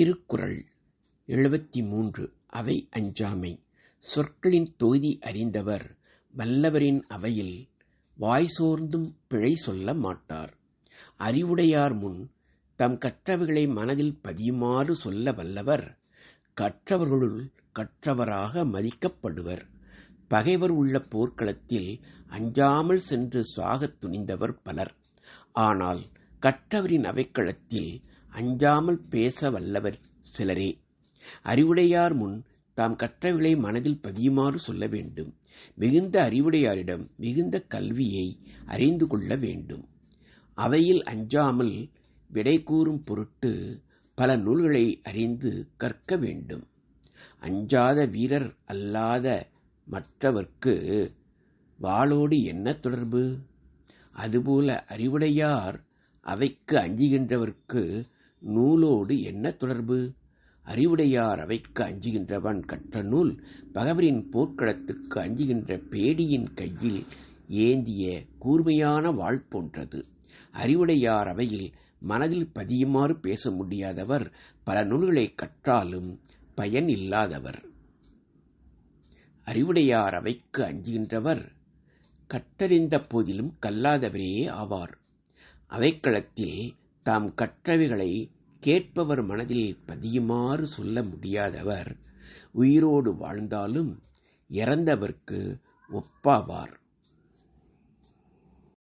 திருக்குறள் எழுபத்தி மூன்று அவை அஞ்சாமை. சொற்களின் தொகுதி அறிந்தவர் வல்லவரின் அவையில் வாய் சோர்ந்தும் பிழை சொல்ல மாட்டார். அறிவுடையார் முன் தம் கற்றவைகளை மனதில் பதியுமாறு சொல்ல வல்லவர் கற்றவர்களுள் கற்றவராக மதிக்கப்படுவர். பகைவர் உள்ள போர்க்களத்தில் அஞ்சாமல் சென்று சாகத் துணிந்தவர் பலர். ஆனால் கற்றவரின் அவைக்களத்தில் அஞ்சாமல் பேச வல்லவர் சிலரே. அறிவுடையார் முன் தாம் கற்றவைகளை மனதில் பதியுமாறு சொல்ல வேண்டும். மிகுந்த அறிவுடையாரிடம் மிகுந்த கல்வியை அறிந்து கொள்ள வேண்டும். அவையில் அஞ்சாமல் விடை கூறும் பொருட்டு பல நூல்களை அறிந்து கற்க வேண்டும். அஞ்சாத வீரர் அல்லாத மற்றவர்க்கு வாளோடு என்ன தொடர்பு? அதுபோல அறிவுடையார் அவைக்கு அஞ்சுகின்றவர்க்கு நூலோடு என்ன தொடர்பு? அறிவுடையார் அவைக்கு அஞ்சுகின்றவன் கற்ற நூல் பகவரின் போர்க்களத்துக்கு அஞ்சுகின்ற பேடியின் கையில் ஏந்திய கூர்மையான வாழ் போன்றது. அறிவுடையார் அவையில் மனதில் பதியுமாறு பேச முடியாதவர் பல நூல்களை கற்றாலும் பயன் இல்லாதவர். அறிவுடையார் அவைக்கு அஞ்சுகின்றவர் கற்றறிந்த போதிலும் கல்லாதவரே ஆவார். அவைக்களத்தில் தாம் கற்றவைகளை கேட்பவர் மனதில் பதியுமாறு சொல்ல முடியாதவர். உயிரோடு வாழ்ந்தாலும் இறந்தவர்க்கு ஒப்பாவார்.